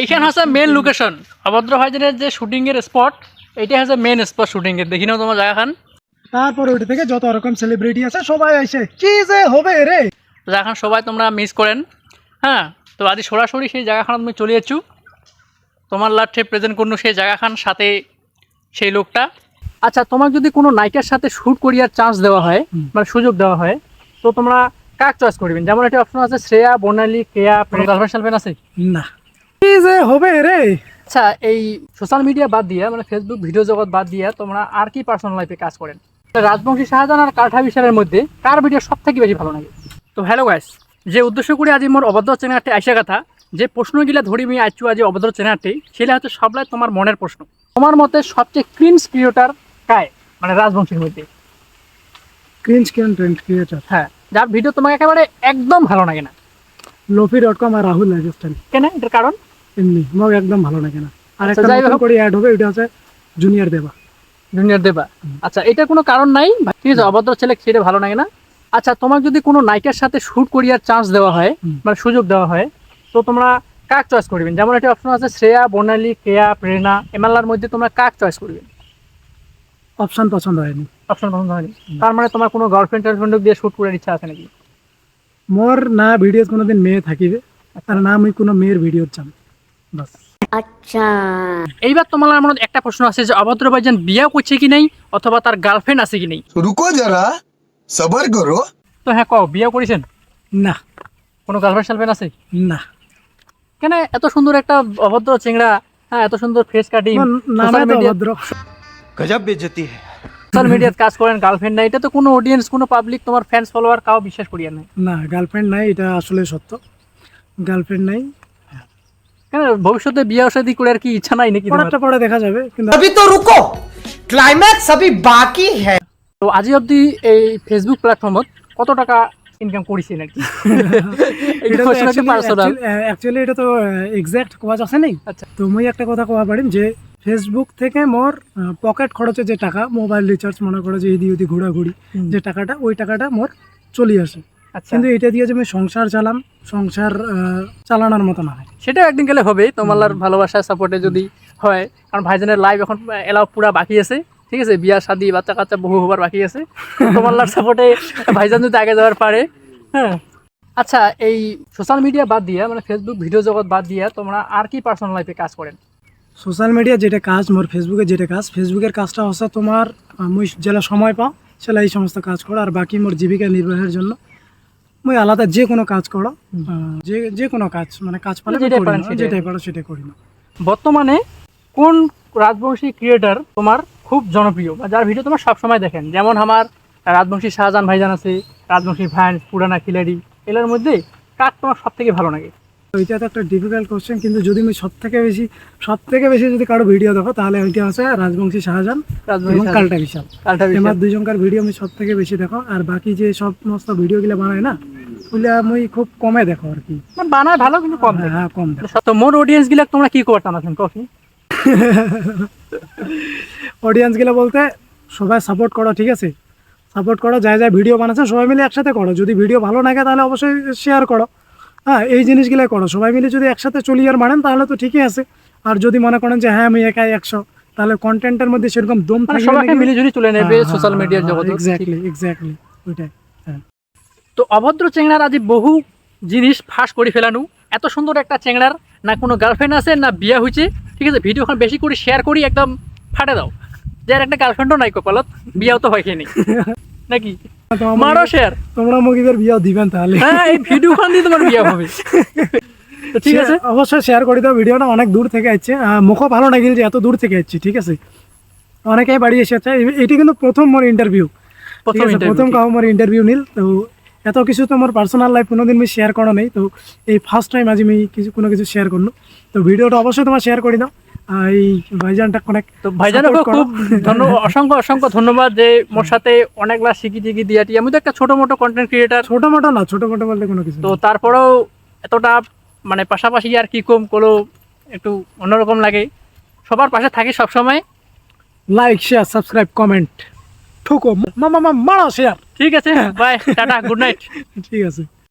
এইখান হচ্ছে main location অভদ্র ভাইজানের যে শুটিং এর স্পট এইটা হচ্ছে মেন স্পট শুটিং এর। দেখি নাও তোমার জায়গাখান। তারপর ওইটা থেকে যত রকম সেলিব্রিটি আছে সবাই আসে। কি যে হবে রে? জায়গাখান সবাই তোমরা মিস করেন। হ্যাঁ তো আজ সরাসরি সেই জায়গাখান তুমি চলে যাচ্ছ তোমার লাঠে প্রেজেন্ট করুন সেই জায়গাখান সাথে সেই লোকটা। আচ্ছা তোমাকে যদি কোনো নায়িকার সাথে শ্যুট করিয়ার চান্স দেওয়া হয়। মানে সুযোগ দেওয়া হয় তো তোমরা কাক চয়েস করবেন? যেমন একটা অপশন আছে শ্রেয়া বর্ণালী কেয়া গার্লফ্রেন্ড আছে? না। কি যে হবে রে? আচ্ছা এই সোশ্যাল মিডিয়া বাদ দিয়ে মানে ফেসবুক ভিডিও জগৎ বাদ দিয়ে তোমরা আর কি পার্সোনাল লাইফে কাজ করেন? রাজবংশী শাহজাহান আর কাঠা বিশালের মধ্যে কার ভিডিও সব থেকে বেশি ভালো লাগে? তো হ্যালো গাইস যে উদ্দেশ্য করে আজি মোর চ্যানেলটি আইসা কথা যে প্রশ্নগুলা ধরি আমি আজি অভদ্র চ্যানেলটি সেটা হচ্ছে সবলাই তোমার মনের প্রশ্ন। তোমার মতে সবচেয়ে ক্রিন্স ক্রিয়েটার কায়? মানে রাজবংশীর মধ্যে। ক্রিঞ্জ কন্টেন্ট ক্রিয়েটার হ্যাঁ যার ভিডিও তোমাকে একেবারে একদম ভালো লাগে না। লোফি ডট কম আর রাহুল রাজস্থান কেন? এটার কারণ? এমনি। আমার একদম ভালো লাগে না। আর আচ্ছা, একটা যাই হোক। করে অ্যাড হবে এটা হচ্ছে জুনিয়র দেবা জুনিয়র দেবা আচ্ছা এটা কোনো কারণ নাই ঠিক আছে অভদ্র ছেলে সেটা ভালো লাগে না। আচ্ছা তোমাকে যদি কোনো নায়িকার সাথে শ্যুট করিয়ার চান্স দেওয়া হয় মানে সুযোগ দেওয়া হয় তো তোমরা কাক চয়েস করবেন যেমন একটা অপশন আছে শ্রেয়া বর্ণালী কেয়া প্রেরণা এমএলআর মধ্যে তোমরা কাক চয়েস করবে? অপশন পছন্দ হয়নি। অপশন পছন্দ হয়নি। তার মানে তোমার কোনো গার্লফ্রেন্ড টার্লফ্রেন্ড দিয়ে শ্যুট করার ইচ্ছা আছে নাকি? মোর না ভিডিও কোনোদিন মেয়ে থাকিবে। আর না আমি কোনো মেয়ের ভিডিও চান বাস। আচ্ছা। এইবার তোমার মনে একটা প্রশ্ন আছে যে বিয়া করছে কি নাই অথবা তার গার্লফ্রেন্ড আছে কি নাই? রুকো যারা সবার করো। তো হ্যাঁ কও করেছেন? না। কোনো গার্লফ্রেন্ড শালফ্রেন্ড আছে? না। কেন এত সুন্দর একটা অভদ্র চেংড়া হ্যাঁ এত সুন্দর ফেস কাটিং নামে অভদ্র। গজব বেজতি সোশ্যাল মিডিয়াতে কাজ করেন গার্লফ্রেন্ড নাই। এটা তো কোনো অডিয়েন্স কোনো পাবলিক তোমার ফ্যান্স ফলোয়ার কাউ বিশ্বাস করিয়া নাই। না গার্লফ্রেন্ড নাই এটা আসলে সত্য। গার্লফ্রেন্ড নাই। কেন ভবিষ্যতে বিয়ে শাদী করে আর কি ইচ্ছা নাই নাকি তোমার? পরেরটা পরে দেখা যাবে কিন্তু अभी तो रुको क्लाइमैक्स अभी बाकी है তো আজি অবধি এই ফেসবুক প্ল্যাটফর্মত কত টাকা ইনকাম করেছেন আর কি এটা প্রশ্ন কি পার্সোনাল অ্যাকচুয়ালি এটা তো এক্সাক্ট কোয়া আছে নেই আচ্ছা। তো মুই একটা কথা কোয়া পারিম যে ফেসবুক থেকে মোর পকেট খরচে যে টাকা মোবাইল রিচার্জ মনে করো যে ইদি উদি ঘোরাঘুরি হুম। যে টাকাটা ওই টাকাটা মোর চলে আসে আচ্ছা কিন্তু এটা দিয়ে যে আমি সংসার চালাম সংসার চালানোর মতো না। হয় সেটা একদিন গেলে হবে তোমার ভালোবাসা সাপোর্টে যদি হয় কারণ ভাইজানের লাইভ এখন এলাও পুরা বাকি আছে ঠিক আছে? বিয়া শাদি বাচ্চা কাচ্চা বহু হবার বাকি আছে। তোমার সাপোর্টে ভাইজান যদি আগে যাওয়ার পারে হ্যাঁ। আচ্ছা এই সোশ্যাল মিডিয়া বাদ দিয়ে মানে ফেসবুক ভিডিও জগৎ বাদ দিয়ে তোমরা আর কি পার্সোনাল লাইফে কাজ করেন? সোশ্যাল মিডিয়া যেটা কাজ মোর ফেসবুকে যেটা কাজ ফেসবুকের কাজটা হচ্ছে তোমার মুই যেটা সময় পাও সেটা এই সমস্ত কাজ করো আর বাকি মোর জীবিকা নির্বাহের জন্য। মুই আলাদা যে কোনো কাজ করো যে যে কোনো কাজ মানে কাজ পালে যেটাই পারো সেটাই করি না। বর্তমানে কোন রাজবংশী ক্রিয়েটার তোমার খুব জনপ্রিয় বা যার ভিডিও তোমার সবসময় দেখেন? যেমন আমার রাজবংশী শাহজাহান ভাইজান আছে রাজবংশী ভ্যান পুরানা খিলাড়ি এগুলোর মধ্যে কার তোমার সব থেকে ভালো লাগে? ওইটা তো একটা ডিফিকাল্ট কোশ্চেন কিন্তু যদি আমি সব থেকে বেশি সব থেকে বেশি যদি কারও ভিডিও দেখো তাহলে ওইটা হচ্ছে রাজবংশী শাহজাহান রাজবংশী এবং। কালটা বিশাল। কালটা বিশাল। এবার দুইজনকার ভিডিও আমি সব থেকে বেশি দেখো আর বাকি যে সমস্ত ভিডিওগুলো বানায় না ওইগুলো আমি খুব কমে দেখো আর কি। মানে বানায় ভালো কিন্তু কম হ্যাঁ, হ্যাঁ কম দেখো। তো মোর অডিয়েন্সগুলা তোমরা কি করতে আছেন কফি অডিয়েন্সগুলো বলতে সবাই সাপোর্ট করো ঠিক আছে? সাপোর্ট করো যাই যাই ভিডিও বানাচ্ছে সবাই মিলে একসাথে করো। যদি ভিডিও ভালো লাগে তাহলে অবশ্যই শেয়ার করো। হ্যাঁ এই জিনিসগুলো করো। সবাই মিলে যদি একসাথে চলি আর মানেন তাহলে তো ঠিকই আছে। আর যদি মনে করেন যে হ্যাঁ আমি একাই একশো তাহলে কন্টেন্টের মধ্যে সেরকম দম মানে সবাইকে মিলিজুলি চলে নেবে সোশ্যাল মিডিয়ার জগতে এক্স্যাক্টলি এক্স্যাক্টলি ওইটাই হ্যাঁ। তো অভদ্র চেংড়ার আজ বহু জিনিস ফাঁস করে ফেলানো। এত সুন্দর একটা চেংড়ার না কোনো গার্লফ্রেন্ড আছে না বিয়া হয়েছে ঠিক আছে? ভিডিওখন বেশি করে শেয়ার করি একদম ফাটে দাও। যার একটা গার্লফ্রেন্ডও নাই কপালত বিয়াও তো হয় খেয়ে নাকি? মারো শেয়ার তোমরা মুগিদের বিয়ে দিবেন তাহলে। হ্যাঁ এই ভিডিওখান দিয়ে তোমার বিয়া হবে। ঠিক আছে? অবশ্যই শেয়ার করে দাও ভিডিওটা অনেক দূর থেকে আসছে মুখও ভালো লাগিল যে এত দূর থেকে আসছে ঠিক আছে? অনেকেই বাড়ি এসেছে। এটি কিন্তু প্রথম মোর ইন্টারভিউ প্রথম। কাউ মোর ইন্টারভিউ নিল তো এত কিছু তো মোর পার্সোনাল লাইফ কোনোদিন আমি শেয়ার করা নেই তো এই ফার্স্ট টাইম আজ আমি কিছু কোনো কিছু শেয়ার করল। তো ভিডিওটা অবশ্যই তোমার শেয়ার করে দাও এই ভাইজানটা অনেক তো ভাইজানকে খুব ধন্যবাদ অসংখ্য অসংখ্য ধন্যবাদ যে মোর সাথে অনেকগুলা শিখি টিকি দিয়াটি। আমি তো একটা ছোট মোটো কন্টেন্ট ক্রিয়েটার ছোট মোটো না ছোট মোটো বলতে কোনো কিছু তো তারপরেও এতটা মানে পাশাপাশি আর কি কম করো একটু অন্যরকম লাগে। সবার পাশে থাকি সবসময়। লাইক শেয়ার সাবস্ক্রাইব কমেন্ট ঠুকো। মামা মামা মারা শেয়ার ঠিক আছে বাই টাটা গুড নাইট ঠিক আছে।